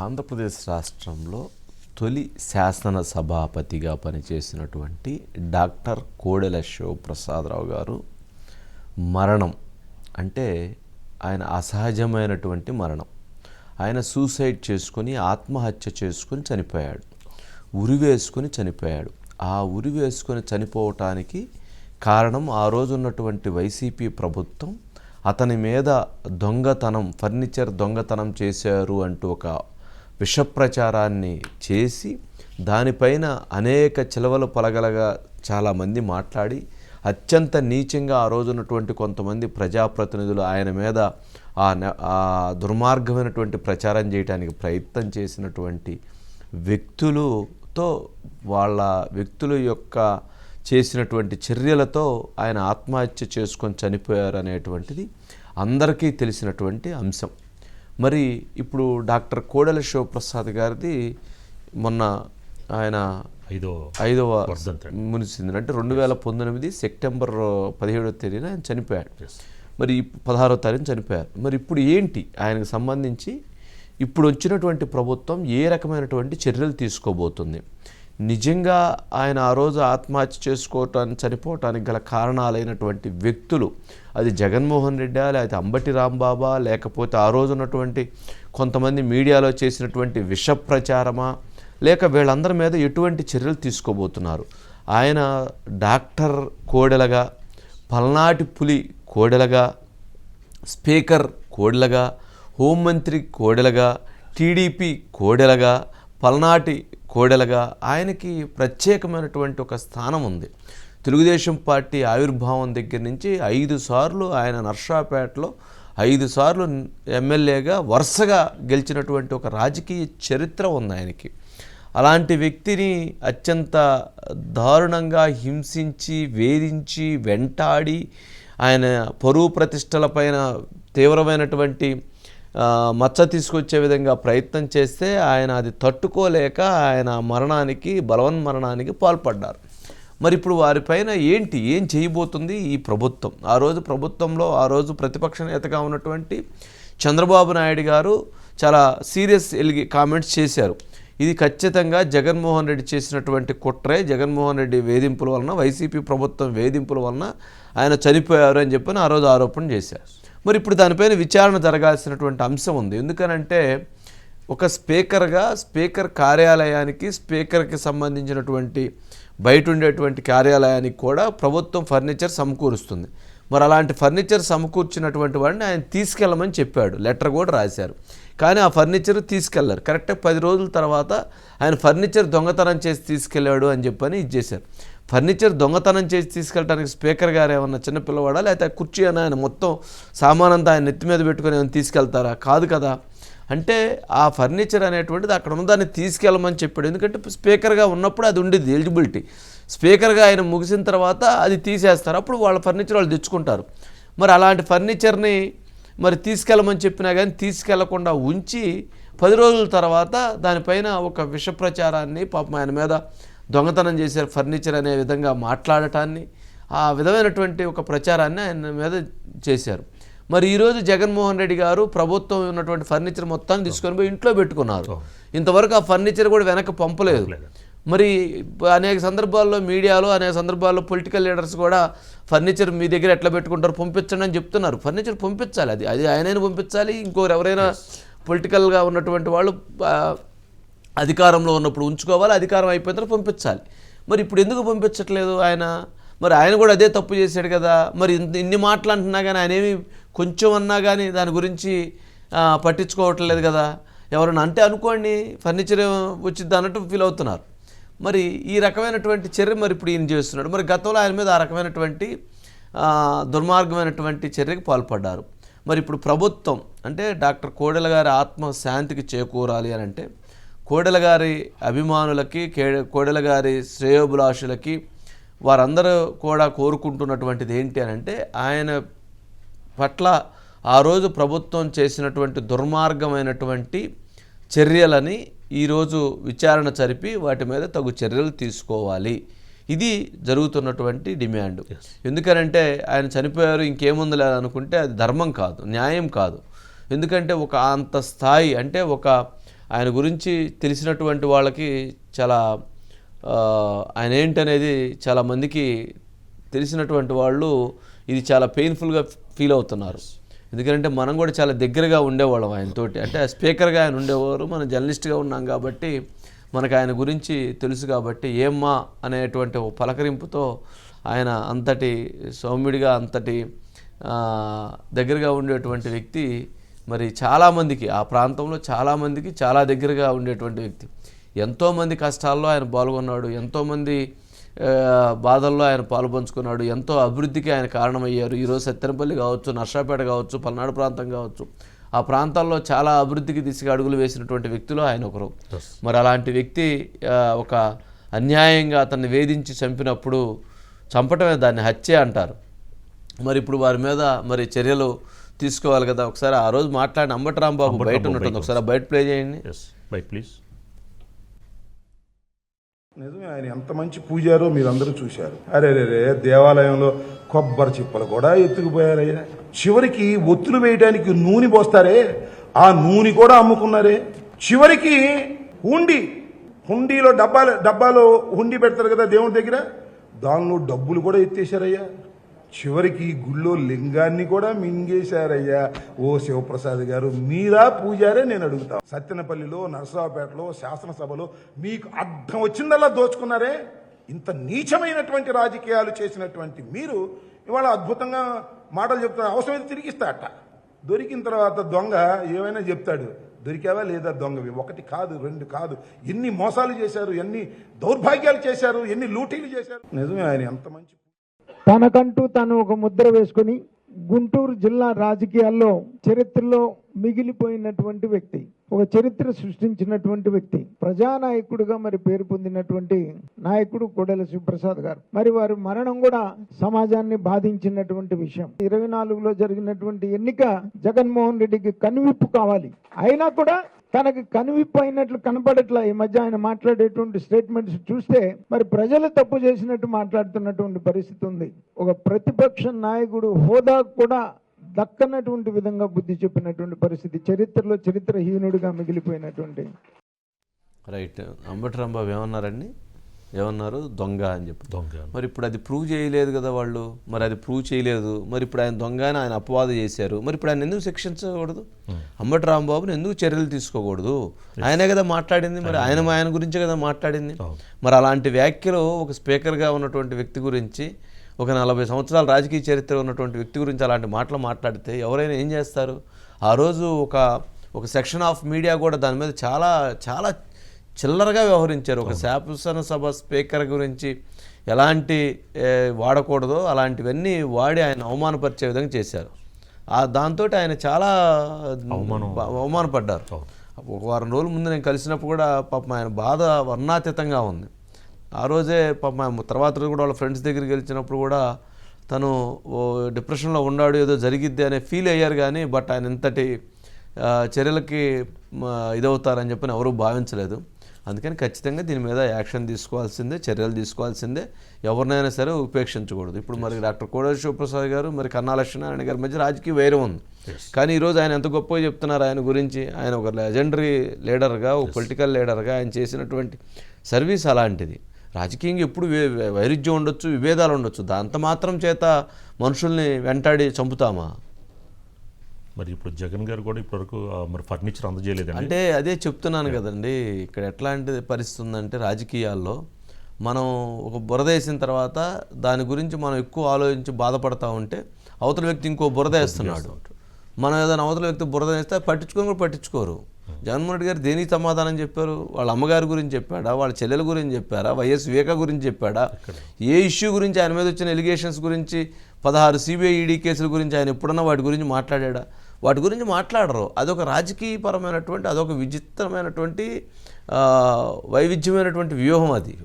ఆంధ్రప్రదేశ్ రాష్ట్రంలో తొలి శాసన సభాపతిగా పనిచేసినటువంటి డాక్టర్ కోడెల శివప్రసాదరావు గారు మరణం అంటే ఆయన అసహజమైనటువంటి మరణం. ఆయన సూసైడ్ చేసుకొని ఆత్మహత్య చేసుకొని చనిపోయాడు. ఉరివేసుకొని చనిపోయాడు. ఆ ఉరి వేసుకొని చనిపోవటానికి కారణం ఆ రోజు ఉన్నటువంటి వైసీపీ ప్రభుత్వం అతని మీద దొంగతనం ఫర్నిచర్ దొంగతనం చేశారు అంటూ ఒక విషప్రచారాన్ని చేసి దానిపైన అనేక చిలవలు పలగలగా చాలామంది మాట్లాడి అత్యంత నీచంగా ఆ రోజు ఉన్నటువంటి కొంతమంది ప్రజాప్రతినిధులు ఆయన మీద ఆ ఆ దుర్మార్గమైనటువంటి ప్రచారం చేయడానికి ప్రయత్నం చేసినటువంటి వ్యక్తులతో వాళ్ళ వ్యక్తుల యొక్క చేసినటువంటి చర్యలతో ఆయన ఆత్మహత్య చేసుకొని చనిపోయారు అనేటువంటిది అందరికీ తెలిసినటువంటి అంశం. మరి ఇప్పుడు డాక్టర్ కోడెల శివప్రసాద్ గారిది మొన్న ఆయన ఐదో ఐదవ. మునిసింది అంటే రెండు వేల పంతొమ్మిది సెప్టెంబర్ పదిహేడవ తేదీన ఆయన చనిపోయాడు. మరి పదహారో తారీఖున చనిపోయారు. మరి ఇప్పుడు ఏంటి? ఆయనకు సంబంధించి ఇప్పుడు వచ్చినటువంటి ప్రభుత్వం ఏ రకమైనటువంటి చర్యలు తీసుకోబోతుంది? నిజంగా ఆయన ఆ రోజు ఆత్మహత్య చేసుకోవటానికి చనిపోవటానికి గల కారణాలైనటువంటి వ్యక్తులు అది జగన్మోహన్ రెడ్డా లేకపోతే అంబటి రాంబాబా లేకపోతే ఆ రోజు ఉన్నటువంటి కొంతమంది మీడియాలో చేసినటువంటి విష ప్రచారమా లేక వీళ్ళందరి మీద ఎటువంటి చర్యలు తీసుకోబోతున్నారు? ఆయన డాక్టర్ కోడెలగా పల్నాటి పులి కోడెలగా స్పీకర్ కోడెలగా హోంమంత్రి కోడెలగా టీడీపీ కోడెలగా పల్నాటి కోడెలగా ఆయనకి ప్రత్యేకమైనటువంటి ఒక స్థానం ఉంది. తెలుగుదేశం పార్టీ ఆవిర్భావం దగ్గర నుంచి ఐదు సార్లు ఆయన నర్సాపేటలో ఐదు సార్లు ఎమ్మెల్యేగా వరుసగా గెలిచినటువంటి ఒక రాజకీయ చరిత్ర ఉంది ఆయనకి. అలాంటి వ్యక్తిని అత్యంత దారుణంగా హింసించి వేధించి వెంటాడి ఆయన పరువు ప్రతిష్టలపైన తీవ్రమైనటువంటి మచ్చ తీసుకొచ్చే విధంగా ప్రయత్నం చేస్తే ఆయన అది తట్టుకోలేక ఆయన మరణానికి బలవన్ మరణానికి పాల్పడ్డారు. మరి ఇప్పుడు వారిపైన ఏంటి ఏం చేయబోతుంది ఈ ప్రభుత్వం? ఆ రోజు ప్రభుత్వంలో ఆ రోజు ప్రతిపక్ష నేతగా ఉన్నటువంటి చంద్రబాబు నాయుడు గారు చాలా సీరియస్ ఎలిగి కామెంట్స్ చేశారు. ఇది ఖచ్చితంగా జగన్మోహన్ రెడ్డి చేసినటువంటి కుట్రే. జగన్మోహన్ రెడ్డి వేధింపుల వలన వైసీపీ ప్రభుత్వం వేధింపుల వలన ఆయన చనిపోయారు అని చెప్పని ఆ రోజు ఆరోపణ చేశారు. మరి ఇప్పుడు దానిపైన విచారణ జరగాల్సినటువంటి అంశం ఉంది. ఎందుకనంటే ఒక స్పీకర్గా స్పీకర్ కార్యాలయానికి స్పీకర్కి సంబంధించినటువంటి బయట ఉండేటువంటి కార్యాలయానికి కూడా ప్రభుత్వం ఫర్నిచర్ సమకూరుస్తుంది. మరి అలాంటి ఫర్నిచర్ సమకూర్చినటువంటి వాడిని ఆయన తీసుకెళ్ళమని చెప్పాడు. లెటర్ కూడా రాశారు. కానీ ఆ ఫర్నిచర్ తీసుకెళ్ళారు. కరెక్ట్గా పది రోజుల తర్వాత ఆయన ఫర్నిచర్ దొంగతనం చేసి తీసుకెళ్ళాడు అని చెప్పని ఇది చేశారు. ఫర్నిచర్ దొంగతనం చేసి తీసుకెళ్ళడానికి స్పీకర్ గారు ఏమన్నా చిన్న పిల్లవాడా? లేకపోతే కుర్చీ అని ఆయన మొత్తం సామానంతా ఆయన నెత్తి మీద పెట్టుకొని ఏమైనా తీసుకెళ్తారా? కాదు కదా. అంటే ఆ ఫర్నిచర్ అనేటువంటిది అక్కడ ఉన్న దాన్ని తీసుకెళ్ళమని చెప్పాడు. ఎందుకంటే స్పీకర్గా ఉన్నప్పుడు అది ఉండేది ఎలిజిబిలిటీ. స్పీకర్గా ఆయన ముగిసిన తర్వాత అది తీసేస్తారు. అప్పుడు వాళ్ళ ఫర్నిచర్ వాళ్ళు తెచ్చుకుంటారు. మరి అలాంటి ఫర్నిచర్ని మరి తీసుకెళ్ళమని చెప్పినా కానీ తీసుకెళ్ళకుండా ఉంచి పది రోజుల తర్వాత దానిపైన ఒక విష ప్రచారాన్ని పాపం ఆయన మీద దొంగతనం చేశారు ఫర్నిచర్ అనే విధంగా మాట్లాడటాన్ని ఆ విధమైనటువంటి ఒక ప్రచారాన్ని ఆయన మీద చేశారు. మరి ఈరోజు జగన్మోహన్ రెడ్డి గారు ప్రభుత్వం ఉన్నటువంటి ఫర్నిచర్ మొత్తాన్ని తీసుకొని పోయి ఇంట్లో పెట్టుకున్నారు. ఇంతవరకు ఆ ఫర్నిచర్ కూడా వెనక్కి పంపలేదు. మరి అనేక సందర్భాల్లో మీడియాలో అనేక సందర్భాల్లో పొలిటికల్ లీడర్స్ కూడా ఫర్నిచర్ మీ దగ్గర ఎట్లా పెట్టుకుంటారు పంపించండి అని చెప్తున్నారు. ఫర్నిచర్ పంపించాలి. అది అది ఆయనైనా పంపించాలి ఇంకోరు ఎవరైనా పొలిటికల్గా ఉన్నటువంటి వాళ్ళు అధికారంలో ఉన్నప్పుడు ఉంచుకోవాలి అధికారం అయిపోయిన తర్వాత పంపించాలి. మరి ఇప్పుడు ఎందుకు పంపించట్లేదు ఆయన? మరి ఆయన కూడా అదే తప్పు చేశాడు కదా. మరి ఇన్ని మాటలు అంటున్నా కానీ ఆయన ఏమి కొంచెం అన్నా కానీ దాని గురించి పట్టించుకోవట్లేదు కదా. ఎవరైనా అంటే అనుకోండి ఫర్నిచర్ వచ్చింది అన్నట్టు ఫీల్ అవుతున్నారు. మరి ఈ రకమైనటువంటి చర్య మరి ఇప్పుడు ఈయన చేస్తున్నాడు. మరి గతంలో ఆయన మీద ఆ రకమైనటువంటి దుర్మార్గమైనటువంటి చర్యకు పాల్పడ్డారు. మరి ఇప్పుడు ప్రభుత్వం అంటే డాక్టర్ కోడెల గారి ఆత్మ శాంతికి చేకూరాలి అని అంటే కోడెల గారి అభిమానులకి కే- కోడెల గారి శ్రేయోభిలాషులకి వారందరూ కూడా కోరుకుంటున్నటువంటిది ఏంటి అని అంటే ఆయన పట్ల ఆ రోజు ప్రభుత్వం చేసినటువంటి దుర్మార్గమైనటువంటి చర్యలని ఈరోజు విచారణ జరిపి వాటి మీద తగు చర్యలు తీసుకోవాలి. ఇది జరుగుతున్నటువంటి డిమాండ్. ఎందుకనంటే ఆయన చనిపోయారు ఇంకేముంది లేదు అనుకుంటే అది ధర్మం కాదు న్యాయం కాదు. ఎందుకంటే ఒక అంత స్థాయి అంటే ఒక ఆయన గురించి తెలిసినటువంటి వాళ్ళకి చాలా ఆయన ఏంటనేది చాలా మందికి తెలిసినటువంటి వాళ్ళు ఇది చాలా పెయిన్ఫుల్గా ఫీల్ అవుతున్నారు. ఎందుకంటే మనం కూడా చాలా దగ్గరగా ఉండేవాళ్ళం ఆయనతోటి. అంటే స్పీకర్గా ఆయన ఉండేవారు మనం జర్నలిస్ట్గా ఉన్నాం కాబట్టి మనకు ఆయన గురించి తెలుసు కాబట్టి ఏమ్మా అనేటువంటి పలకరింపుతో ఆయన అంతటి సౌమ్యుడిగా అంతటి దగ్గరగా ఉండేటువంటి వ్యక్తి మరి చాలామందికి ఆ ప్రాంతంలో చాలామందికి చాలా దగ్గరగా ఉండేటువంటి వ్యక్తి. ఎంతోమంది కష్టాల్లో ఆయన పాల్గొన్నాడు ఎంతోమంది బాధల్లో ఆయన పాలు పంచుకున్నాడు ఎంతో అభివృద్ధికి ఆయన కారణమయ్యారు. ఈరోజు సత్తెనపల్లి కావచ్చు నర్సాపేట కావచ్చు పల్నాడు ప్రాంతం కావచ్చు ఆ ప్రాంతాల్లో చాలా అభివృద్ధికి దిశగా అడుగులు వేసినటువంటి వ్యక్తులు ఆయన ఒకరు. మరి అలాంటి వ్యక్తి ఒక అన్యాయంగా అతన్ని వేధించి చంపినప్పుడు చంపటమే దాన్ని హత్య అంటారు. మరి ఇప్పుడు వారి మీద మరి చర్యలు తీసుకోవాలి కదా. ఒకసారి ఆ రోజు మాట్లాడిన అంబటి రాంబాబు బయట ఉన్నట్టుంది. ఒకసారి బయట ప్లే చేయండి. బైట్ ప్లీజ్ నిజమే ఆయన ఎంత మంచి పూజారో మీరందరూ చూశారు. అరే రే రే దేవాలయంలో కొబ్బరి చిప్పలు కూడా ఎత్తుకుపోయారయ్యా చివరికి ఒత్తులు వేయడానికి నూనె పోస్తారే. ఆ నూనె కూడా అమ్ముకున్నారే. చివరికి హుండి హుండీలో డబ్బాలు డబ్బాలో హుండీ పెడతారు కదా దేవుడి దగ్గర. దానిలో డబ్బులు కూడా ఎత్తేశారయ్యా. చివరికి గుళ్ళో లింగాన్ని కూడా మింగేశారయ్యా. ఓ శివప్రసాద్ గారు మీరా పూజారే నేను అడుగుతా. సత్యనపల్లిలో నరసరావుపేటలో శాసనసభలో మీకు అర్థం వచ్చిందల్లా దోచుకున్నారే? ఇంత నీచమైనటువంటి రాజకీయాలు చేసినటువంటి మీరు ఇవాళ అద్భుతంగా మాటలు చెప్తున్నారు అవసరమైతే అట్ట దొరికిన తర్వాత దొంగ ఏమైనా చెప్తాడు? దొరికావా లేదా దొంగవి? ఒకటి కాదు రెండు కాదు. ఎన్ని మోసాలు చేశారు? ఎన్ని దౌర్భాగ్యాలు చేశారు? ఎన్ని లూటీలు చేశారు? నిజమే ఆయన ఎంత మంచి తనకంటూ తను ఒక ముద్ర వేసుకుని గుంటూరు జిల్లా రాజకీయాల్లో చరిత్రలో మిగిలిపోయినటువంటి వ్యక్తి ఒక చరిత్ర సృష్టించినటువంటి వ్యక్తి ప్రజానాయకుడిగా మరి పేరు పొందినటువంటి నాయకుడు కోడెల శివప్రసాద్ గారు. మరి వారి మరణం కూడా సమాజాన్ని బాధించినటువంటి విషయం. ఇరవై నాలుగులో జరిగినటువంటి ఎన్నిక జగన్మోహన్ రెడ్డికి కనువిప్పు కావాలి. అయినా కూడా తనకి కనువిప్పు అయినట్లు కనపడట్లా ఈ మధ్య ఆయన మాట్లాడేటువంటి స్టేట్మెంట్స్ చూస్తే మరి ప్రజలు తప్పు చేసినట్టు మాట్లాడుతున్నటువంటి పరిస్థితి ఉంది. ఒక ప్రతిపక్ష నాయకుడు హోదా కూడా దక్కనటువంటి విధంగా బుద్ధి చెప్పినటువంటి పరిస్థితి చరిత్రలో చరిత్రహీనుడిగా మిగిలిపోయినటువంటి. రైట్. అంబటి రాంబాబు ఏమన్నారండి? ఏమన్నారు? దొంగ అని చెప్పి దొంగ మరి ఇప్పుడు అది ప్రూవ్ చేయలేదు కదా వాళ్ళు? మరి అది ప్రూవ్ చేయలేదు. మరి ఇప్పుడు ఆయన దొంగ అని ఆయన అపవాదు చేశారు. మరి ఇప్పుడు ఆయన ఎందుకు శిక్షించకూడదు? అంబటి రాంబాబుని ఎందుకు చర్యలు తీసుకోకూడదు? ఆయనే కదా మాట్లాడింది. మరి ఆయన ఆయన. గురించే కదా మాట్లాడింది. మరి అలాంటి వ్యాఖ్యలు ఒక స్పీకర్గా ఉన్నటువంటి వ్యక్తి గురించి ఒక నలభై సంవత్సరాల రాజకీయ చరిత్ర ఉన్నటువంటి వ్యక్తి గురించి అలాంటి మాటలు మాట్లాడితే ఎవరైనా ఏం చేస్తారు? ఆ రోజు ఒక ఒక సెక్షన్ ఆఫ్ మీడియా కూడా దాని మీద చాలా చాలా చిల్లరగా వ్యవహరించారు. ఒక శాసనసభ స్పీకర్ గురించి ఎలాంటి వాడకూడదో అలాంటివన్నీ వాడి ఆయన అవమానపరిచే విధంగా చేశారు. ఆ దాంతో ఆయన చాలా అవమానపడ్డారు. ఒక వారం రోజుల ముందు నేను కలిసినప్పుడు కూడా పాపం ఆయన బాధ వర్ణాతీతంగా ఉంది. ఆ రోజే పాపం ఆయన తర్వాత రోజు కూడా వాళ్ళ ఫ్రెండ్స్ దగ్గరికి గెలిచినప్పుడు కూడా తను ఓ డిప్రెషన్లో ఉన్నాడు ఏదో జరిగిద్ది అనే ఫీల్ అయ్యారు కానీ బట్ ఆయన ఇంతటి చర్యలకి ఇదవుతారని చెప్పని ఎవరూ భావించలేదు. అందుకని ఖచ్చితంగా దీని మీద యాక్షన్ తీసుకోవాల్సిందే చర్యలు తీసుకోవాల్సిందే. ఎవరినైనా సరే ఉపేక్షించకూడదు. ఇప్పుడు మరి డాక్టర్ కోడేశ్వర శివప్రసాద్ గారు మరి కన్నా లక్ష్మీనారాయణ గారి మధ్య రాజకీయ వైరం ఉంది. కానీ ఈరోజు ఆయన ఎంత గొప్పగా చెప్తున్నారు ఆయన గురించి ఆయన ఒక లెజెండరీ లీడర్గా ఒక పొలిటికల్ లీడర్గా ఆయన చేసినటువంటి సర్వీస్ అలాంటిది. రాజకీయంగా ఎప్పుడు వైరుధ్యం ఉండొచ్చు విభేదాలు ఉండొచ్చు. దాంతో మాత్రం చేత మనుషుల్ని వెంటాడి చంపుతామా? మరి ఇప్పుడు జగన్ గారు కూడా ఇప్పటివరకు మరి ఫర్నిచర్ అందజేయలేదండి. అంటే అదే చెప్తున్నాను కదండి ఇక్కడ ఎట్లాంటి పరిస్థితి ఉందంటే రాజకీయాల్లో మనం ఒక బురద వేసిన తర్వాత దాని గురించి మనం ఎక్కువ ఆలోచించి బాధపడతా ఉంటే అవతల వ్యక్తి ఇంకో బురద వేస్తున్నాడు. మనం ఏదైనా అవతల వ్యక్తి బురద వేస్తే పట్టించుకొని కూడా పట్టించుకోరు. జగన్మోహన్ రెడ్డి గారు దేనికి సమాధానం చెప్పారు? వాళ్ళ అమ్మగారి గురించి చెప్పాడా? వాళ్ళ చెల్లెల గురించి చెప్పారా? వైఎస్ వివేక గురించి చెప్పాడా? ఏ ఇష్యూ గురించి ఆయన మీద వచ్చిన ఎలిగేషన్స్ గురించి పదహారు సిబిఐ ఈడీ కేసుల గురించి ఆయన ఎప్పుడన్నా వాటి గురించి మాట్లాడా వాటి గురించి మాట్లాడరు. అదొక రాజకీయపరమైనటువంటి అదొక విచిత్రమైనటువంటి వైవిధ్యమైనటువంటి వ్యూహం అది.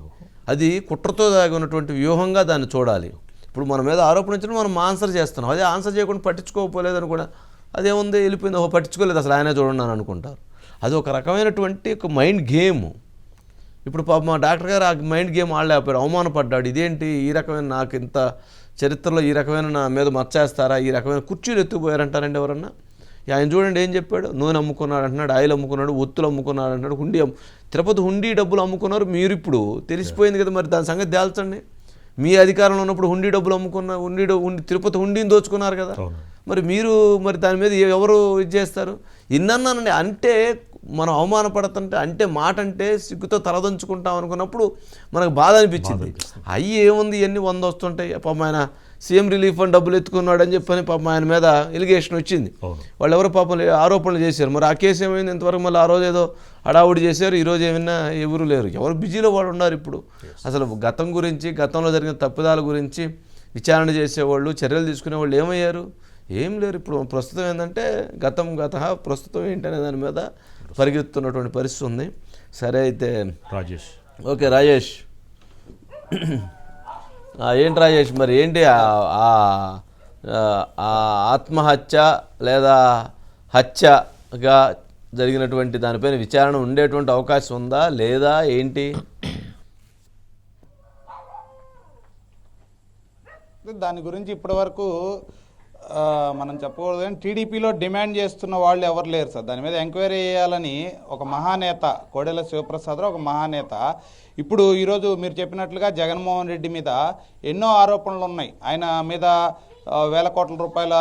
అది కుట్రతో దాగి ఉన్నటువంటి వ్యూహంగా దాన్ని చూడాలి. ఇప్పుడు మన మీద ఆరోపణ మనం ఆన్సర్ చేస్తున్నాం. అదే ఆన్సర్ చేయకుండా పట్టించుకోకపోలేదు కూడా అదేముంది వెళ్ళిపోయింది ఓ పట్టించుకోలేదు అసలు ఆయనే చూడండి అని అనుకుంటారు. అది ఒక రకమైనటువంటి ఒక మైండ్ గేమ్. ఇప్పుడు పాప మా డాక్టర్ గారు ఆ మైండ్ గేమ్ ఆడలేకపోయారు అవమానపడ్డాడు. ఇదేంటి ఈ రకమైన నాకు ఇంత చరిత్రలో ఈ రకమైన నా మీద మచ్చేస్తారా ఈ రకమైన కుర్చీలు ఎత్తుకుపోయారంటారండి ఎవరన్నా? ఆయన చూడండి ఏం చెప్పాడు? నూనె అమ్ముకున్నాడు అంటున్నాడు ఆయిల్ అమ్ముకున్నాడు ఒత్తులు అమ్ముకున్నాడు అంటున్నాడు హుండీ అమ్ము తిరుపతి హుండీ డబ్బులు అమ్ముకున్నారు మీరు ఇప్పుడు. తెలిసిపోయింది కదా మరి దాని సంగతి తేల్చండి. మీ అధికారంలో ఉన్నప్పుడు హుండీ డబ్బులు అమ్ముకున్న హుండీ హుండీ తిరుపతి హుండీని దోచుకున్నారు కదా. మరి మీరు మరి దాని మీద ఎవరు ఇది చేస్తారు? ఇన్నన్నానండి అంటే మనం అవమానపడుతుంటే అంటే మాట అంటే సిగ్గుతో తలదంచుకుంటాం అనుకున్నప్పుడు మనకు బాధ అనిపించింది. అయ్యి ఏముంది ఇవన్నీ వంద వస్తుంటాయి పాపం ఆయన సీఎం రిలీఫ్ ఫండ్ డబ్బులు ఎత్తుకున్నాడు అని చెప్పని పాపం ఆయన మీద ఎలిగేషన్ వచ్చింది. వాళ్ళు ఎవరో పాపం ఆరోపణలు చేశారు. మరి ఆ కేసు ఏమైంది? ఇంతవరకు మళ్ళీ ఆ రోజు ఏదో హడావుడి చేశారు. ఈ రోజు ఏమైనా ఎవరు లేరు. ఎవరు బిజీలో వాళ్ళు ఉన్నారు ఇప్పుడు. అసలు గతం గురించి గతంలో జరిగిన తప్పిదాల గురించి విచారణ చేసేవాళ్ళు చర్యలు తీసుకునే వాళ్ళు ఏమయ్యారు? ఏం లేరు ఇప్పుడు. ప్రస్తుతం ఏంటంటే గతం గత ప్రస్తుతం ఏంటనే దాని మీద పరిగెత్తున్నటువంటి పరిస్థితి ఉంది సరే అయితే రాజేష్. ఓకే రాజేష్. ఆ, ఏంటి రాజేష్ మరి ఏంటి ఆ- ఆ- ఆ ఆత్మహత్య లేదా హత్యగా జరిగినటువంటి దానిపైన విచారణ ఉండేటువంటి అవకాశం ఉందా లేదా ఏంటి? దాని గురించి ఇప్పటివరకు ఆ, మనం చెప్పకూడదు కానీ టీడీపీలో డిమాండ్ చేస్తున్న వాళ్ళు ఎవరు లేరు సార్. దాని మీద ఎంక్వైరీ చేయాలని ఒక మహానేత కోడెల శివప్రసాదరావు ఒక మహానేత. ఇప్పుడు ఈరోజు మీరు చెప్పినట్లుగా జగన్మోహన్ రెడ్డి మీద ఎన్నో ఆరోపణలు ఉన్నాయి. ఆయన మీద వేల కోట్ల రూపాయల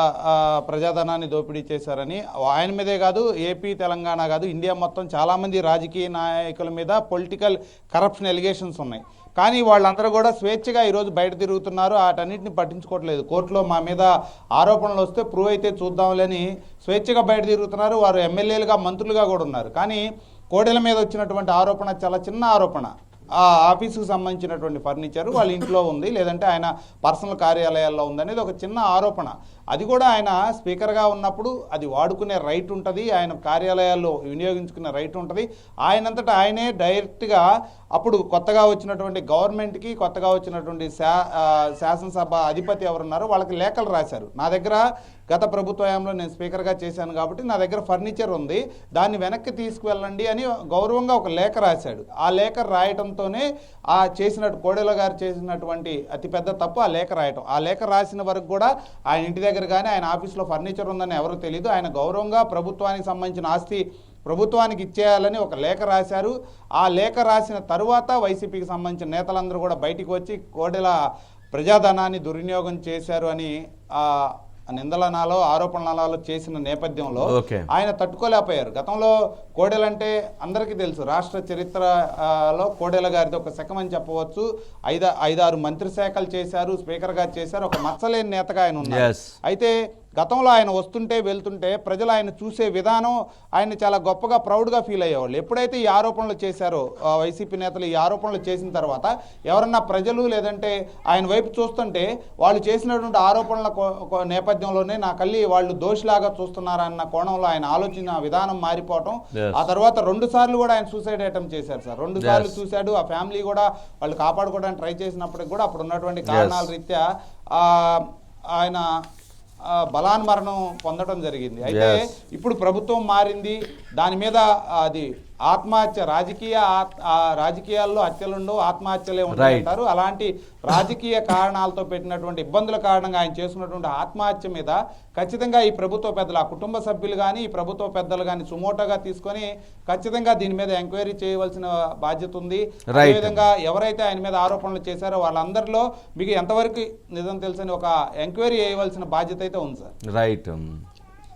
ప్రజాధనాన్ని దోపిడీ చేశారని. ఆయన మీదే కాదు ఏపీ తెలంగాణ కాదు ఇండియా మొత్తం చాలామంది రాజకీయ నాయకుల మీద పొలిటికల్ కరప్షన్ ఎలిగేషన్స్ ఉన్నాయి. కానీ వాళ్ళందరూ కూడా స్వేచ్ఛగా ఈరోజు బయట తిరుగుతున్నారు. వాటన్నిటిని పట్టించుకోవట్లేదు. కోర్టులో మా మీద ఆరోపణలు వస్తే ప్రూవ్ అయితే చూద్దాంలేని స్వేచ్ఛగా బయట తిరుగుతున్నారు. వారు ఎమ్మెల్యేలుగా మంత్రులుగా కూడా ఉన్నారు. కానీ కోడెల మీద వచ్చినటువంటి ఆరోపణ చాలా చిన్న ఆరోపణ. ఆ ఆఫీసుకు సంబంధించినటువంటి ఫర్నిచర్ వాళ్ళ ఇంట్లో ఉంది. లేదంటే ఆయన పర్సనల్ కార్యాలయాల్లో ఉందనేది ఒక చిన్న ఆరోపణ. అది కూడా ఆయన స్పీకర్గా ఉన్నప్పుడు అది వాడుకునే రైట్ ఉంటుంది. ఆయన కార్యాలయాల్లో వినియోగించుకునే రైట్ ఉంటుంది. ఆయనంతటా ఆయనే డైరెక్ట్గా అప్పుడు కొత్తగా వచ్చినటువంటి గవర్నమెంట్కి కొత్తగా వచ్చినటువంటి శా శాసనసభ అధిపతి ఎవరున్నారో వాళ్ళకి లేఖలు రాశారు. నా దగ్గర గత ప్రభుత్వ హయాంలో నేను స్పీకర్గా చేశాను కాబట్టి నా దగ్గర ఫర్నిచర్ ఉంది. దాన్ని వెనక్కి తీసుకువెళ్ళండి అని గౌరవంగా ఒక లేఖ రాశాడు. ఆ లేఖ రాయటంతోనే ఆ చేసినట్టు కోడెల గారు చేసినటువంటి అతిపెద్ద తప్పు ఆ లేఖ రాయటం. ఆ లేఖ రాసిన వరకు కూడా ఆయన ఇంటి దగ్గర కానీ ఆయన ఆఫీస్లో ఫర్నిచర్ ఉందని ఎవరు తెలియదు ఆయన గౌరవంగా ప్రభుత్వానికి సంబంధించిన ఆస్తి ప్రభుత్వానికి ఇచ్చేయాలని ఒక లేఖ రాశారు. ఆ లేఖ రాసిన తరువాత వైసీపీకి సంబంధించిన నేతలందరూ కూడా బయటికి వచ్చి కోడెల ప్రజాధనాన్ని దుర్వినియోగం చేశారు అని ఆ నిందలనాలో ఆరోపణలలో చేసిన నేపథ్యంలో. ఆయన తట్టుకోలేకపోయారు. గతంలో కోడెలంటే అందరికీ తెలుసు. రాష్ట్ర చరిత్రలో కోడెల గారిది ఒక శకం అని చెప్పవచ్చు. ఐదు ఐదారు మంత్రి శాఖలు చేశారు స్పీకర్గా చేశారు. ఒక మచ్చలేని నేతగా ఆయన ఉన్నారు. అయితే గతంలో ఆయన వస్తుంటే వెళ్తుంటే ప్రజలు ఆయన చూసే విధానం ఆయన చాలా గొప్పగా ప్రౌడ్గా ఫీల్ అయ్యేవాళ్ళు. ఎప్పుడైతే ఈ ఆరోపణలు చేశారో వైసీపీ నేతలు ఈ ఆరోపణలు చేసిన తర్వాత ఎవరన్నా ప్రజలు లేదంటే ఆయన వైపు చూస్తుంటే వాళ్ళు చేసినటువంటి ఆరోపణల నేపథ్యంలోనే నా కళ్ళి వాళ్ళు దోషిలాగా చూస్తున్నారన్న కోణంలో ఆయన ఆలోచన విధానం మారిపోవటం. ఆ తర్వాత రెండు సార్లు కూడా ఆయన సూసైడ్ అటెంప్ట్ చేశారు సార్. రెండు సార్లు చూశాడు. ఆ ఫ్యామిలీ కూడా వాళ్ళు కాపాడుకోవడానికి ట్రై చేసినప్పటికి కూడా అప్పుడు ఉన్నటువంటి కారణాల రీత్యా ఆయన బలాన్మరణం పొందడం జరిగింది అయితే. ఇప్పుడు ప్రభుత్వం మారింది దాని మీద అది ఆత్మహత్య రాజకీయ రాజకీయాల్లో హత్యలు ఉండవు ఆత్మహత్యలే. ఉంటారు అలాంటి రాజకీయ కారణాలతో పెట్టినటువంటి ఇబ్బందుల కారణంగా ఆయన చేసుకున్నటువంటి ఆత్మహత్య మీద ఖచ్చితంగా ఈ ప్రభుత్వ పెద్దలు ఆ కుటుంబ సభ్యులు కానీ ఈ ప్రభుత్వ పెద్దలు కానీ సుమోటోగా తీసుకొని ఖచ్చితంగా దీని మీద ఎంక్వైరీ చేయవలసిన బాధ్యత ఉంది. అదేవిధంగా ఎవరైతే ఆయన మీద ఆరోపణలు చేశారో వాళ్ళందరిలో మీకు ఎంతవరకు నిజం తెలుసని ఒక ఎంక్వైరీ చేయవలసిన బాధ్యత అయితే ఉంది సార్ రైట్